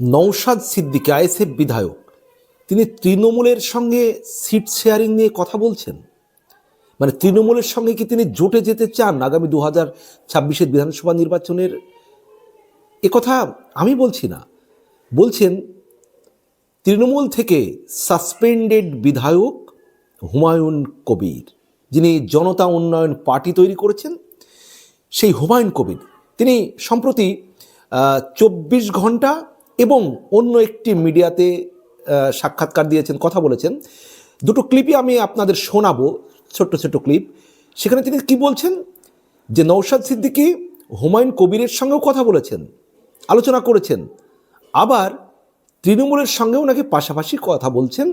Naushad Siddiqui ISF বিধায়ক। তিনি তৃণমূলের সঙ্গে সিট শেয়ারিং নিয়ে কথা বলছেন। মানে তৃণমূলের সঙ্গে কি তিনি জোটে যেতে চান আগামী দু হাজার ছাব্বিশের বিধানসভা নির্বাচনের? কথা আমি বলছি না। বলছেন, তৃণমূল থেকে সাসপেন্ডেড বিধায়ক হুমায়ুন কবির। যিনি জনতা উন্নয়ন পার্টি তৈরি করেছেন, সেই হুমায়ুন কবির। তিনি সম্প্রতি চব্বিশ ঘণ্টা এবং অন্য একটি মিডিয়াতে সাক্ষাৎকার দিয়েছেন, কথা বলেছেন। দুটো ক্লিপই আমি আপনাদের শোনাবো, ছোট্ট ছোট্ট ক্লিপ সেখানে তিনি কি বলছেন? যে নৌশাদ সিদ্দিকী হুমায়ুন কবিরের সঙ্গেও কথা বলেছেন, আলোচনা করেছেন। আবার তৃণমূলের সঙ্গেও নাকি পাশাপাশি কথা বলছেন।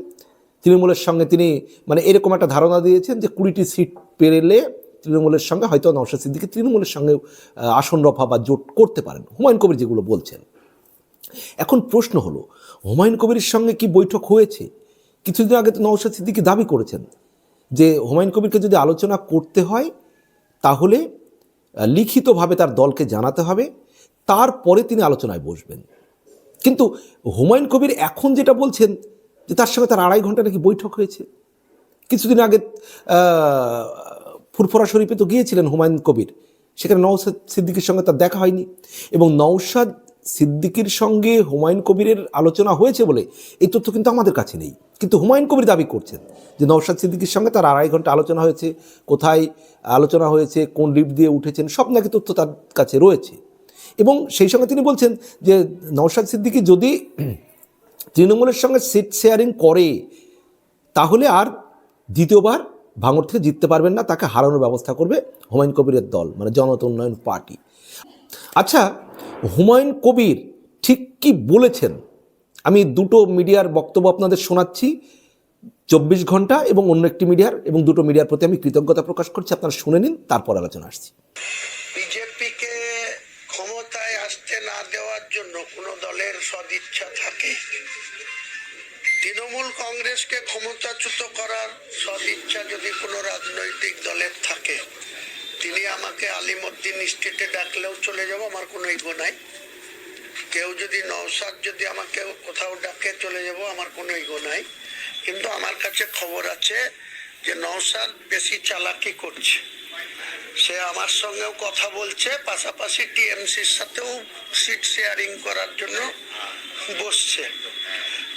তৃণমূলের সঙ্গে তিনি মানে এরকম একটা ধারণা দিয়েছেন যে কুড়িটি সিট পেরেলে তৃণমূলের সঙ্গে হয়তো নওশাদ সিদ্দিকী তৃণমূলের সঙ্গে আসন রফা বা জোট করতে পারেন। হুমায়ুন কবির যেগুলো বলছেন। এখন প্রশ্ন হলো, হুমায়ুন কবিরের সঙ্গে কি বৈঠক হয়েছে? কিছুদিন আগে তো নওশাদ সিদ্দিকী দাবি করেছেন যে, হুমায়ুন কবিরকে যদি আলোচনা করতে হয়, তাহলে লিখিতভাবে তার দলকে জানাতে হবে, তারপরে তিনি আলোচনায় বসবেন। কিন্তু হুমায়ুন কবির এখন যেটা বলছেন, যে তার সঙ্গে তার আড়াই ঘণ্টা নাকি বৈঠক হয়েছে। কিছুদিন আগে ফুরফুরা শরীফে তো গিয়েছিলেন হুমায়ুন কবির, সেখানে নওশাদ সিদ্দিকির সঙ্গে তার দেখা হয়নি। এবং নওশাদ সিদ্দিকির সঙ্গে হুমায়ুন কবিরের আলোচনা হয়েছে বলে এই তথ্য কিন্তু আমাদের কাছে নেই। কিন্তু হুমায়ুন কবির দাবি করছেন যে নওশাদ সিদ্দিকির সঙ্গে তার আড়াই ঘণ্টা আলোচনা হয়েছে, কোথায় আলোচনা হয়েছে, কোন লিফট দিয়ে উঠেছেন, সব নাকি তথ্য তার কাছে রয়েছে। এবং সেই সঙ্গে তিনি বলছেন যে নওশাদ সিদ্দিকী যদি তৃণমূলের সঙ্গে সিট শেয়ারিং করে, তাহলে আর দ্বিতীয়বার ভাঙড় থেকে জিততে পারবেন না, তাকে হারানোর ব্যবস্থা করবে হুমায়ুন কবিরের দল মানে জনতা উন্নয়ন পার্টি। আচ্ছা হুমায়ুন কবির ঠিক কি বলেছেন? আমি দুটো মিডিয়ার বক্তব্য আপনাদের শোনাচ্ছি। চব্বিশ ঘণ্টা এবং অন্য একটি মিডিয়ার এবং দুটো মিডিয়ার প্রতি আমি কৃতজ্ঞতা প্রকাশ করছি। আপনারা শুনে নিন, তারপর আলোচনা আসছি। বিজেপিকে ক্ষমতায় আসতে না দেওয়ার জন্য কোন দলের সদিচ্ছা থাকে? তৃণমূল কংগ্রেসকে ক্ষমতাচ্যুত করার সদিচ্ছা যদি কোনো রাজনৈতিক দলের থাকে তিনি আমাকে আলিমুদ্দিন স্টেটে ডাকলেও চলে যাব, আমার কোনো ইগো নাই। কেউ যদি নওসাদ যদি আমাকে কোথাও ডাকে চলে যাব, আমার কোনো ইগো নাই। কিন্তু আমার কাছে খবর আছে যে নওসাদ বেশি চালাকি করছে। সে আমার সঙ্গেও কথা বলছে, পাশাপাশি টিএমসির সাথেও সিট শেয়ারিং করার জন্য বসছে।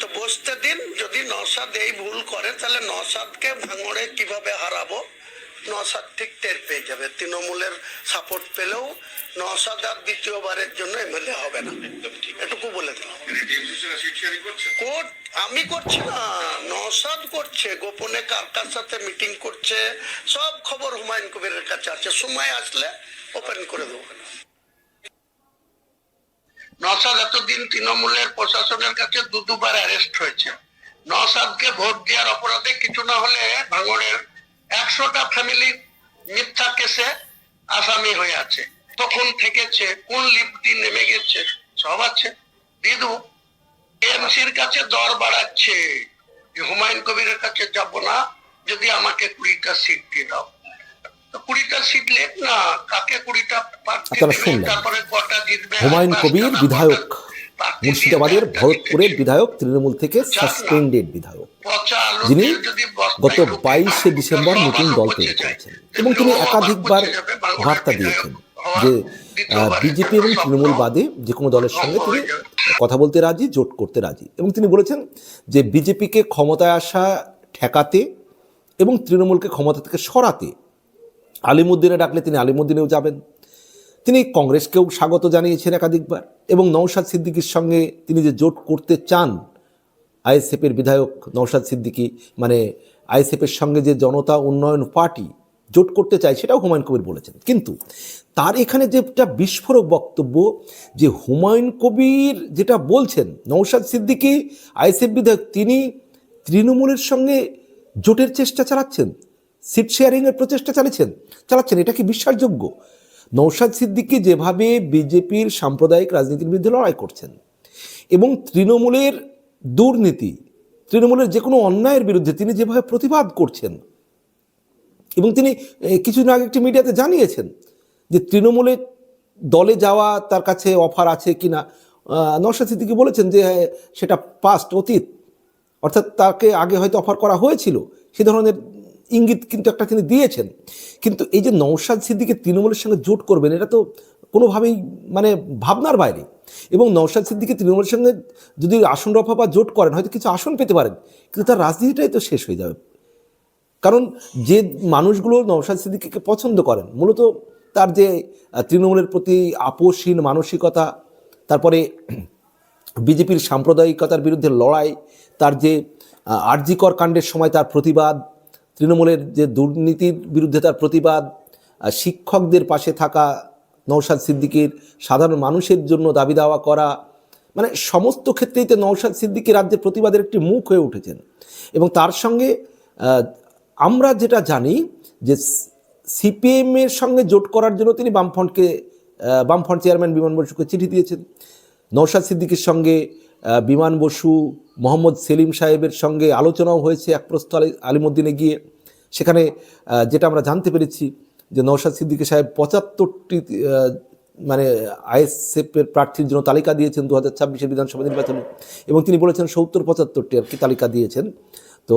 তো বসতে দিন, যদি নসাদ এই ভুল করে, তাহলে নসাদকে ভাঙড়ে কীভাবে হারাবো? নসাদ ঠিক টের পেয়ে যাবে। তৃণমূলের সাপোর্ট পেলেও নসাদ আর দ্বিতীয়বারের জন্য এমএলএ হবে না। এটুকু বলে দিলাম। কোর্ট আমি করছি না নসাদ করছে গোপনে কার কার সাথে মিটিং করছে সব খবর হুমায়ুন কবিরের কাছে আছে। সময় আসলে ওপেন করে দেবো। নসাদ এতদিন তৃণমূলের প্রশাসনের কাছে দু দুবার অ্যারেস্ট হয়েছে। নসাদকে ভোট দেওয়ার অপরাধে কিছু না হলে ভাঙড়ের একশোটা ফ্যামিলি মিথ্যা কেসে আসামি হয়ে আছে। তখন থেকেছে কোন লিফটি নেমে গেছে সব আছে। দিয়ে দেবো এমসির কাছে দর বাড়াচ্ছে। হুমায়ুন কবিরের কাছে যাব না যদি আমাকে কুড়িটা সিট দিয়ে দাও। তো কুড়িটা সিট লেখ না কাকে কুড়িটা তারপরে কটা জিতবে? হুমায়ুন কবির বিধায়ক। মুর্শিদাবাদের ভরতপুরের বিধায়ক তৃণমূল থেকে সাসপেন্ডেড বিধায়ক, যিনি গত বাইশে ডিসেম্বর নতুন দল তৈরি করেছেন এবং তিনি একাধিকবার বার্তা দিয়েছেন যে বিজেপি এবং তৃণমূল বাদে যে কোনো দলের সঙ্গে তিনি কথা বলতে রাজি, জোট করতে রাজি এবং তিনি বলেছেন যে, বিজেপিকে ক্ষমতায় আসা, ঠেকাতে এবং তৃণমূলকে ক্ষমতা থেকে সরাতে আলিমুদ্দিনে ডাকলে তিনি আলিমুদ্দিনেও যাবেন। তিনি কংগ্রেসকেও স্বাগত জানিয়েছেন একাধিকবার। এবং নৌশাদ সিদ্দিকির সঙ্গে তিনি যে জোট করতে চান, আইএসএফের বিধায়ক নৌশাদ সিদ্দিকী মানে আইএসএফের সঙ্গে যে জনতা উন্নয়ন পার্টি জোট করতে চায়, সেটাও হুমায়ুন কবির বলেছেন। কিন্তু তার এখানে যেটা বিস্ফোরক বক্তব্য, যে হুমায়ুন কবির যেটা বলছেন নৌশাদ সিদ্দিকী, আইএসএফ বিধায়ক, তিনি তৃণমূলের সঙ্গে জোটের চেষ্টা চালাচ্ছেন, সিট শেয়ারিংয়ের প্রচেষ্টা চালিয়েছেন চালাচ্ছেন, এটা কি বিশ্বাসযোগ্য? নৌশাদ সিদ্দিকী যেভাবে বিজেপির সাম্প্রদায়িক রাজনীতির বিরুদ্ধে লড়াই করছেন এবং তৃণমূলের দুর্নীতি, তৃণমূলের যে কোনো অন্যায়ের বিরুদ্ধে তিনি যেভাবে প্রতিবাদ করছেন এবং তিনি কিছুদিন আগে একটি মিডিয়াতে জানিয়েছেন যে তৃণমূলের দলে যাওয়া তার কাছে অফার আছে কি না নওশাদ সিদ্দিকি বলেছেন যে, সেটা পাস্ট অতীত, অর্থাৎ তাকে আগে হয়তো অফার করা হয়েছিল, সে ধরনের ইঙ্গিত কিন্তু একটা তিনি দিয়েছেন। কিন্তু এই যে নৌশাদ সিদ্দিকে তৃণমূলের সঙ্গে জোট করবেন, এটা তো কোনোভাবেই মানে ভাবনার বাইরে। এবং নৌশাদ সিদ্দিকে তৃণমূলের সঙ্গে যদি আসন রফা বা জোট করেন, হয়তো কিছু আসন পেতে পারেন, কিন্তু তার রাজনীতিটাই তো শেষ হয়ে যাবে। কারণ যে মানুষগুলো নওশাদ সিদ্দিকিকে পছন্দ করেন, মূলত তার যে তৃণমূলের প্রতি আপোষহীন মানসিকতা, তারপরে বিজেপির সাম্প্রদায়িকতার বিরুদ্ধে লড়াই, তার যে আরজিকর কাণ্ডের সময় তার প্রতিবাদ তৃণমূলের যে দুর্নীতির বিরুদ্ধে তার প্রতিবাদ শিক্ষকদের পাশে থাকা নৌশাদ সিদ্দিকির সাধারণ মানুষের জন্য দাবি দাওয়া করা মানে সমস্ত ক্ষেত্রেই তো নৌশাদ সিদ্দিকী রাজ্যের প্রতিবাদের একটি মুখ হয়ে উঠেছেন। এবং তার সঙ্গে আমরা যেটা জানি যে সিপিএমের সঙ্গে জোট করার জন্য তিনি বামফ্রন্টকে বামফ্রন্ট চেয়ারম্যান বিমান বসুকে চিঠি দিয়েছেন। নৌশাদ সিদ্দিকীর সঙ্গে বিমান বসু মোহাম্মদ সেলিম সাহেবের সঙ্গে আলোচনাও হয়েছে এক প্রস্থ আলী আলিমুদ্দিনে গিয়ে। সেখানে যেটা আমরা জানতে পেরেছি যে নৌশাদ সিদ্দিকী সাহেব পঁচাত্তরটি মানে আইএসএফের প্রার্থীর জন্য তালিকা দিয়েছেন দু হাজার ছাব্বিশের বিধানসভা নির্বাচনে এবং তিনি বলেছেন সত্তর, পঁচাত্তরটি আর কি তালিকা দিয়েছেন। তো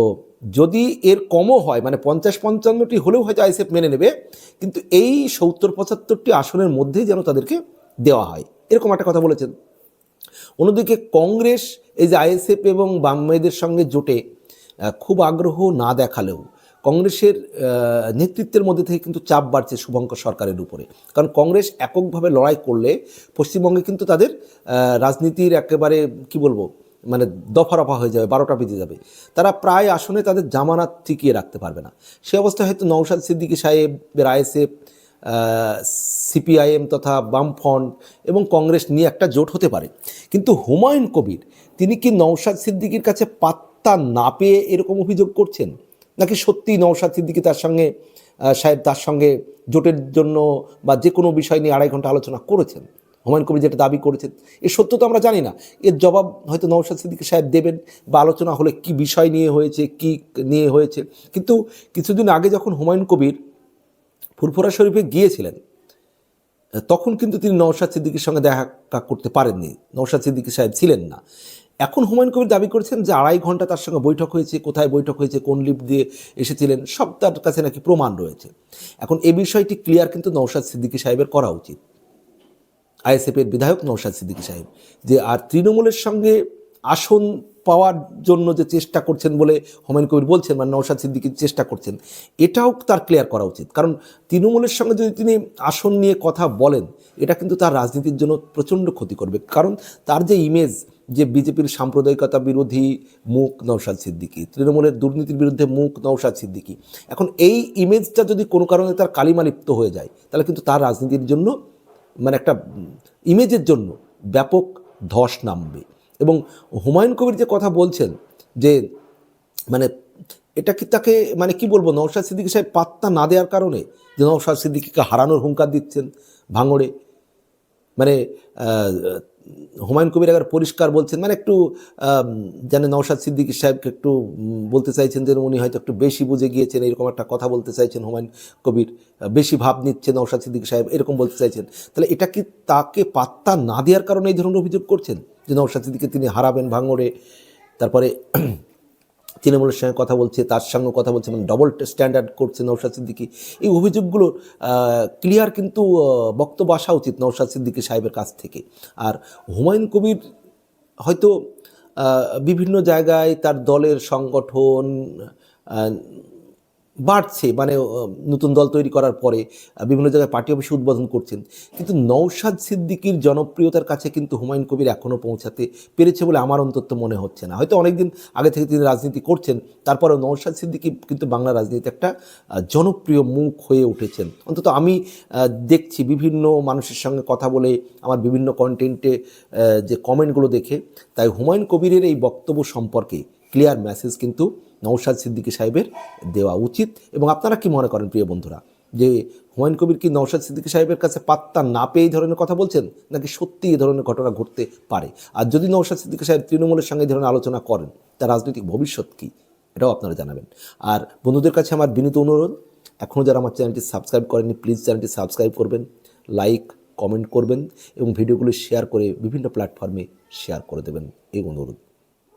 যদি এর কমও হয় মানে পঞ্চাশ, পঞ্চান্নটি হলেও হয়তো আইএসএফ মেনে নেবে, কিন্তু এই সত্তর, পঁচাত্তরটি আসনের মধ্যেই যেন তাদেরকে দেওয়া হয়, এরকম একটা কথা বলেছেন। অন্যদিকে কংগ্রেস, এই যে আইএসএফ এবং বামেদের সঙ্গে জোটে খুব আগ্রহ না দেখালেও কংগ্রেসের নেতৃত্বের মধ্যে থেকে কিন্তু চাপ বাড়ছে শুভঙ্কর সরকারের উপরে। কারণ কংগ্রেস এককভাবে লড়াই করলে পশ্চিমবঙ্গে কিন্তু তাদের রাজনীতির একেবারে, কি বলব মানে দফা রফা হয়ে যাবে, বারোটা বেজে যাবে। তারা প্রায় আসনে তাদের জামানাত টিকিয়ে রাখতে পারবে না। সে অবস্থায় হয়তো নৌশাদ সিদ্দিকী সাহেবের আইএসএফ সিপিআইএম তথা বামফ্রন্ট এবং কংগ্রেস নিয়ে একটা জোট হতে পারে। কিন্তু হুমায়ুন কবির, তিনি কি নৌশাদ সিদ্দিকীর কাছে পাত্তা না পেয়ে এরকম অভিযোগ করছেন? নাকি সত্যি নৌশাদ সিদ্দিকী তার সঙ্গে সাহেব তার সঙ্গে জোটের জন্য বা যে কোনো বিষয় নিয়ে আড়াই ঘণ্টা আলোচনা করেছেন? হুমায়ুন কবির যেটা দাবি করেছেন, এর সত্য তো আমরা জানি না। এর জবাব হয়তো নৌশাদ সিদ্দিকী সাহেব দেবেন বা আলোচনা হলে কি বিষয় নিয়ে হয়েছে, কি নিয়ে হয়েছে। কিন্তু কিছুদিন আগে যখন হুমায়ুন কবির ফুরফুরা শরীফে গিয়েছিলেন তখন কিন্তু তিনি নওশাদ সিদ্দিকীর সঙ্গে দেখা করতে পারেননি। নওশাদ সিদ্দিকী সাহেব ছিলেন না। এখন হুমায়ুন কবির দাবি করেছেন যে আড়াই ঘণ্টা তার সঙ্গে বৈঠক হয়েছে, কোথায় বৈঠক হয়েছে, কোন লিপ দিয়ে এসেছিলেন, সব তার কাছে নাকি প্রমাণ রয়েছে। এখন এ বিষয়টি ক্লিয়ার কিন্তু নওশাদ সিদ্দিকী সাহেবের করা উচিত। আইএসএফের বিধায়ক নৌশাদ সিদ্দিকী সাহেব যে আর তৃণমূলের সঙ্গে আসন পাওয়ার জন্য যে চেষ্টা করছেন বলে হোমেন কবির বলছেন মানে নৌশাদ সিদ্দিকির চেষ্টা করছেন, এটাও তার ক্লিয়ার করা উচিত। কারণ তৃণমূলের সঙ্গে যদি তিনি আসন নিয়ে কথা বলেন, এটা কিন্তু তার রাজনীতির জন্য প্রচণ্ড ক্ষতি করবে। কারণ তার যে ইমেজ যে বিজেপির সাম্প্রদায়িকতা বিরোধী মুখ নৌশাদ সিদ্দিকী, তৃণমূলের দুর্নীতির বিরুদ্ধে মুখ নৌশাদ সিদ্দিকী, এখন এই ইমেজটা যদি কোনো কারণে তার কালিমালিপ্ত হয়ে যায়, তাহলে কিন্তু তার রাজনীতির জন্য মানে একটা ইমেজের জন্য ব্যাপক ধস নামবে। এবং হুমায়ুন কবির যে কথা বলছেন যে মানে এটা কি তাকে মানে কি বলব, নওশাদ সিদ্দিকী সাহেব পাত্তা না দেওয়ার কারণে যে নওশাদ সিদ্দিকীকে হারানোর হুঙ্কার দিচ্ছেন ভাঙড়ে? মানে হুমায়ুন কবির আগার পরিষ্কার বলছেন মানে একটু যেন নওশাদ সিদ্দিকী সাহেবকে একটু বলতে চাইছেন যে উনি হয়তো একটু বেশি বুঝে গিয়েছেন, এরকম একটা কথা বলতে চাইছেন হুমায়ুন কবির, বেশি ভাব নিচ্ছে নওশাদ সিদ্দিকী সাহেব, এরকম বলতে চাইছেন। তাহলে এটা কি তাকে পাত্তা না দেওয়ার কারণে এই ধরনের অভিযোগ করছেন? যে নওশাদ সিদ্দিকী তিনি হারাবেন ভাঙড়ে, তারপরে তৃণমূলের সঙ্গে কথা বলছে, তার সঙ্গে কথা বলছে মানে ডবল স্ট্যান্ডার্ড করছে নৌশাদ সিদ্দিকি। এই অভিযোগগুলো ক্লিয়ার কিন্তু বক্তব্য আসা উচিত নৌশাদ সিদ্দিকি সাহেবের কাছ থেকে। আর হুমায়ুন কবির হয়তো বিভিন্ন জায়গায় তার দলের সংগঠন বাড়ছে মানে নতুন দল তৈরি করার পরে বিভিন্ন জায়গায় পার্টি অফিসে উদ্বোধন করছেন। কিন্তু নৌশাদ সিদ্দিকির জনপ্রিয়তার কাছে কিন্তু হুমায়ুন কবির এখনও পৌঁছাতে পেরেছে বলে আমার অন্তত মনে হচ্ছে না। হয়তো অনেকদিন আগে থেকে তিনি রাজনীতি করছেন, তারপরেও নৌশাদ সিদ্দিকি কিন্তু বাংলা রাজনীতিতে একটা জনপ্রিয় মুখ হয়ে উঠেছেন। অন্তত আমি দেখছি বিভিন্ন মানুষের সঙ্গে কথা বলে, আমার বিভিন্ন কন্টেন্টে যে কমেন্টগুলো দেখে, তাই হুমায়ুন কবিরের এই বক্তব্য সম্পর্কে ক্লিয়ার মেসেজ কিন্তু নৌশাদ সিদ্দিকী সাহেবের দেওয়া উচিত। এবং আপনারা কি মনে করেন প্রিয় বন্ধুরা, যে হুমায়ুন কবির কি নৌশাদ সিদ্দিকী সাহেবের কাছে পাত্তা না পেয়ে এই ধরনের কথা বলছেন, নাকি সত্যি এই ধরনের ঘটনা ঘটতে পারে? আর যদি নৌশাদ সিদ্দিকী সাহেব তৃণমূলের সঙ্গে এই ধরনের আলোচনা করেন, তার রাজনৈতিক ভবিষ্যৎ কী, এটাও আপনারা জানাবেন। আর বন্ধুদের কাছে আমার বিনীত অনুরোধ, এখনও যারা আমার চ্যানেলটি সাবস্ক্রাইব করেনি প্লিজ চ্যানেলটি সাবস্ক্রাইব করবেন, লাইক, কমেন্ট করবেন এবং ভিডিওগুলো শেয়ার করে বিভিন্ন প্ল্যাটফর্মে শেয়ার করে দেবেন। এই অনুরোধ।